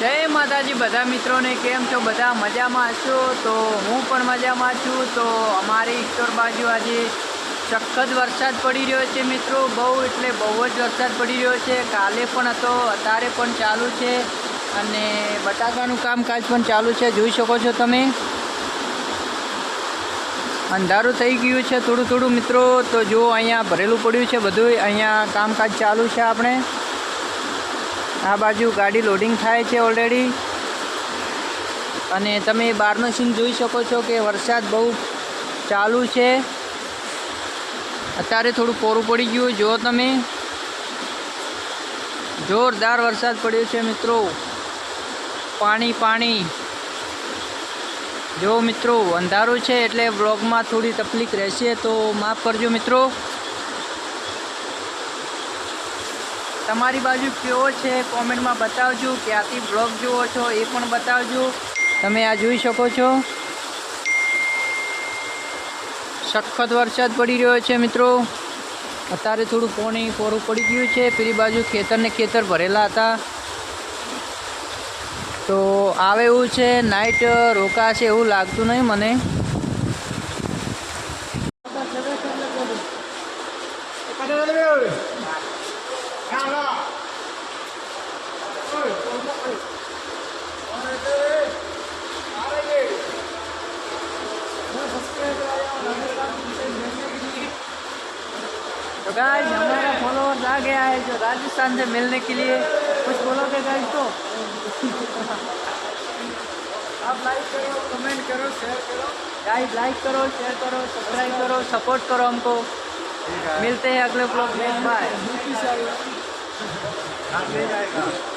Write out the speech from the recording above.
જય માતાજી બધા મિત્રોને કેમ છો? બધા મજામાં છો? તો હું પણ મજામાં છું. તો અમારી ઈશ્વર બાજુ આજે સખત વરસાદ પડી રહ્યો છે મિત્રો. બહુ એટલે બહુ જ વરસાદ પડી રહ્યો છે. કાલે પણ હતો, અત્યારે પણ ચાલુ છે અને બટાકાનું કામકાજ પણ ચાલુ છે. જોઈ શકો છો તમે. અંધારું થઈ ગયું છે થોડું થોડું મિત્રો. તો જુઓ, અહીંયા ભરેલું પડ્યું છે બધું અહીંયા કામકાજ ચાલુ છે આપણે. આ બાજુ ગાડી લોડિંગ થાય છે ઓલરેડી અને તમે બહારનો સીન જોઈ શકો છો કે વરસાદ બહુ ચાલુ છે. અત્યારે થોડું કોરું પડી ગયું જો તમે. જોરદાર વરસાદ પડ્યો છે મિત્રો. પાણી પાણી. જો મિત્રો, અંધારું છે એટલે બ્લોગમાં થોડી તકલીફ રહેશે, તો માફ કરજો મિત્રો. તમારી બાજુ કેવો છે? કોમેન્ટમાં બતાવજો. ક્યાંથી બ્લોગ જુઓ છો એ પણ બતાવજો. તમે આ જોઈ શકો છો. સખત વરસાદ પડી રહ્યો છે મિત્રો. અત્યારે થોડું પોણી કોરું પડી ગયું છે. પેલી બાજુ ખેતરને ખેતર ભરેલા હતા. તો આવે એવું છે. નાઇટ રોકાશે એવું લાગતું નહીં મને. तो गाइस हमारा फॉलोअर्स आ गया है जो राजस्थान से मिलने के लिए कुछ बोलोगे गाइस तो आप लाइक करो कमेंट करो शेयर करो गाइस लाइक करो शेयर करो सब्सक्राइब करो सपोर्ट करो हमको मिलते हैं अगले ब्लॉग में बाय जाएगा